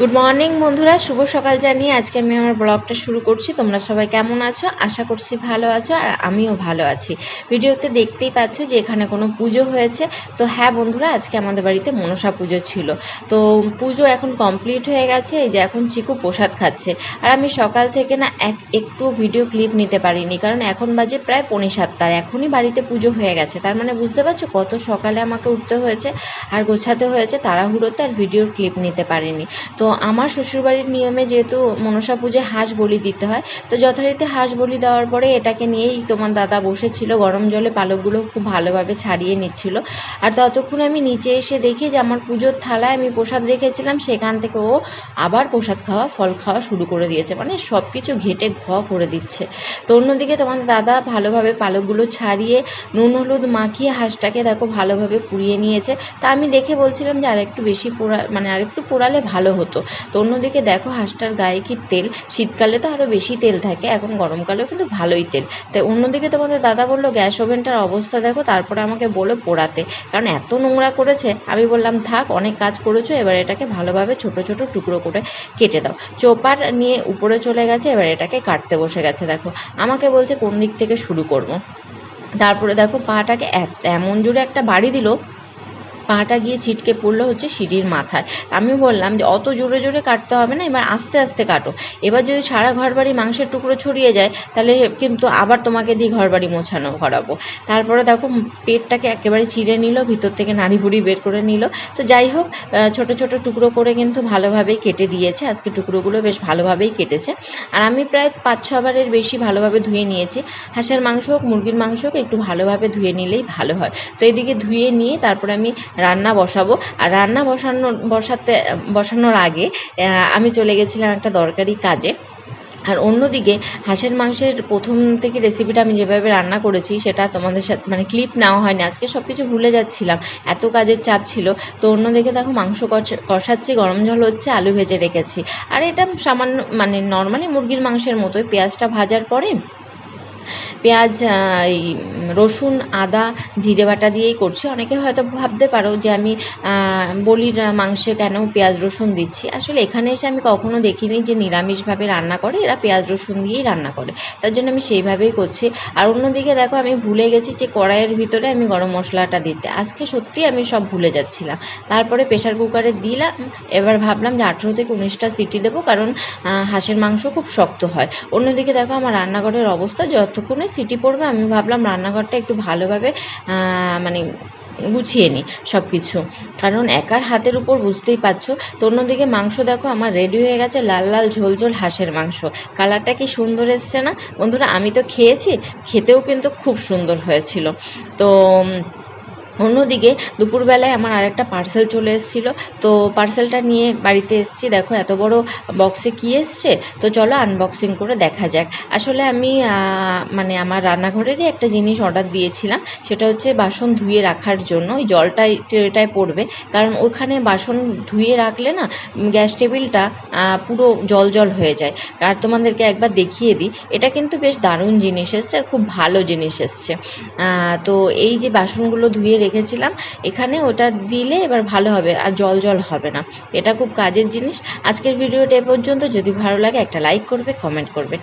Good morning বন্ধুরা। শুভ সকাল জানিয়ে আজকে আমি আমার ব্লগটা শুরু করছি। তোমরা সবাই কেমন আছো? আশা করছি ভালো আছো আর আমিও ভালো আছি। ভিডিওতে দেখতেই পাচ্ছ যে এখানে কোনো পুজো হয়েছে। তো হ্যাঁ বন্ধুরা, আজকে আমাদের বাড়িতে মনসা পুজো ছিল। তো পুজো এখন কমপ্লিট হয়ে গেছে। এই যে এখন চিকু প্রসাদ খাচ্ছে। আর আমি সকাল থেকে না এক একটু ভিডিও ক্লিপ নিতে পারিনি। কারণ এখন বাজে প্রায় পৌনে সাতটার। এখনই বাড়িতে পুজো হয়ে গেছে। তার মানে বুঝতে পারছ কত সকালে আমাকে উঠতে হয়েছে আর গোছাতে হয়েছে তাড়াহুড়োতে আর ভিডিওর ক্লিপ নিতে পারিনি। তো আমার শ্বশুরবাড়ির নিয়মে যেহেতু মনসা পুজোয় হাঁস বলি দিতে হয়, তো যথারীতি হাঁস বলি দেওয়ার পরে এটাকে নিয়েই তোমার দাদা বসেছিল, গরম জলে পালকগুলো খুব ভালোভাবে ছাড়িয়ে নিচ্ছিল। আর ততক্ষণ আমি নিচে এসে দেখি যে আমার পুজোর থালায় আমি প্রসাদ রেখেছিলাম, সেখান থেকে ও আবার প্রসাদ খাওয়া, ফল খাওয়া শুরু করে দিয়েছে মানে সব কিছু ঘেটে ঘ করে দিচ্ছে। তো অন্যদিকে তোমার দাদা ভালোভাবে পালকগুলো ছাড়িয়ে নুন, হলুদ মাখিয়ে হাঁসটাকে দেখো ভালোভাবে পুড়িয়ে নিয়েছে। তা আমি দেখে বলছিলাম যে আরেকটু বেশি পোড়া মানে আরেকটু পোড়ালে ভালো হতো। তো অন্যদিকে দেখো হাঁসটার গায়ে কি তেল? শীতকালে তো আরও বেশি তেল থাকে, এখন গরমকালেও কিন্তু ভালোই তেল। তাই অন্যদিকে তোমাদের দাদা বলল, গ্যাস ওভেনটার অবস্থা দেখো, তারপরে আমাকে বলো পোড়াতে। কারণ এত নোংরা করেছে, আমি বললাম, থাক, অনেক কাজ করেছ, এবার এটাকে ভালোভাবে ছোট ছোট টুকরো করে কেটে দাও। চোপার নিয়ে উপরে চলে গেছে, এবার এটাকে কাটতে বসে গেছে, দেখো। আমাকে বলছে, কোন দিক থেকে শুরু করব? তারপরে দেখো পাটাকে এমন জোরে একটা বাড়ি দিল পাটা গিয়ে ছিটকে পড়ল হচ্ছে সিঁড়ির মাথায়। আমি বললাম যে, অত জোরে জোরে কাটতে হবে না, এবার আস্তে আস্তে কাটো। এবার যদি সারা ঘর বাড়ি মাংসের টুকরো ছড়িয়ে যায়, তাহলে কিন্তু আবার তোমাকে দিয়ে ঘর বাড়ি মোছানো করাবো। তারপরে দেখো পেটটাকে একেবারে ছিঁড়ে নিল, ভিতর থেকে নাড়ি বুড়ি বের করে নিল। তো যাই হোক ছোট ছোট টুকরো করে কিন্তু ভালোভাবেই কেটে দিয়েছে। আজকে টুকরোগুলো বেশ ভালোভাবেই কেটেছে। আর আমি প্রায় পাঁচ ছবারের বেশি ভালোভাবে ধুয়ে নিয়েছি। হাঁসের মাংস হোক, মুরগির মাংস হোক, একটু ভালোভাবে ধুয়ে নিলেই ভালো হয়। তো এদিকে ধুয়ে নিয়ে তারপরে আমি রান্না বসাবো। আর রান্না বসানো, বসাতে, বসানোর আগে আমি চলে গেছিলাম একটা দরকারি কাজে। আর অন্যদিকে হাঁসের মাংসের প্রথম থেকে রেসিপিটা আমি যেভাবে রান্না করেছি, সেটা তোমাদের সাথে মানে ক্লিপ নেওয়া হয়নি। আজকে সব কিছু ভুলে যাচ্ছিলাম। এত কাজের চাপ ছিল। তো অন্যদিকে দেখো মাংস কষ- কষাচ্ছি, গরম জল হচ্ছে, আলু ভেজে রেখেছি। আর এটা সামান্য মানে নর্মালি মুরগির মাংসের মতোই। পেঁয়াজটা ভাজার পরে পেঁয়াজ এই রসুন, আদা, জিরে বাটা দিয়েই করছি। অনেকে হয়তো ভাবতে পারো যে আমি বলির মাংসে কেন পেঁয়াজ, রসুন দিচ্ছি? আসলে এখানে এসে আমি কখনো দেখিনি যে নিরামিষভাবে রান্না করে, এরা পেঁয়াজ, রসুন দিয়েই রান্না করে। তার জন্য আমি সেইভাবেই করছি। আর অন্যদিকে দেখো, আমি ভুলে গেছি যে কড়াইয়ের ভিতরে আমি গরম মশলাটা দিতে। আজকে সত্যি আমি সব ভুলে যাচ্ছিলাম। তারপরে প্রেশার কুকারে দিলাম। এবার ভাবলাম যে আঠেরো থেকে উনিশটা সিটি দেবো, কারণ হাঁসের মাংস খুব শক্ত হয়। অন্যদিকে দেখো, আমার রান্নাঘরের অবস্থা যতক্ষণে সিটি পড়বে, আমি ভাবলাম রান্নাঘরটা একটু ভালোভাবে মানে গুছিয়ে নিই সব কিছু কারণ একার হাতের উপর বুঝতেই পারছ, তো অন্যদিকে মাংস দেখো আমার রেডি হয়ে গেছে লাল লাল ঝোল ঝোল হাঁসের মাংস। কালারটা কি সুন্দর এসছে না? বন্ধুরা, আমি তো খেয়েছি, খেতেও কিন্তু খুব সুন্দর হয়েছিল। তো অন্যদিকে দুপুরবেলায় আমার আরেকটা পার্সেল চলে এসেছিল। তো পার্সেলটা নিয়ে বাড়িতে এসেছি। দেখো, এত বড় বক্সে কী এসছে? তো চলো আনবক্সিং করে দেখা যাক। আসলে আমি মানে আমার রান্নাঘরেরই একটা জিনিস অর্ডার দিয়েছিলাম। সেটা হচ্ছে বাসন ধুয়ে রাখার জন্য। ওই জলটাই ট্রেটায় পড়বে। কারণ ওখানে বাসন ধুয়ে রাখলে না, গ্যাস টেবিলটা পুরো জল জল হয়ে যায়। আর তোমাদেরকে একবার দেখিয়ে দিই। এটা কিন্তু বেশ দারুণ জিনিস এসছে আর খুব ভালো জিনিস এসছে। তো এই যে বাসনগুলো ধুয়ে রেখেছিলাম, এখানে ওটা দিলে এবার ভালো হবে আর জল জল হবে না। এটা খুব কাজের জিনিস। আজকের ভিডিওটা এ পর্যন্ত। যদি ভালো লাগে একটা লাইক করবে কমেন্ট করবে।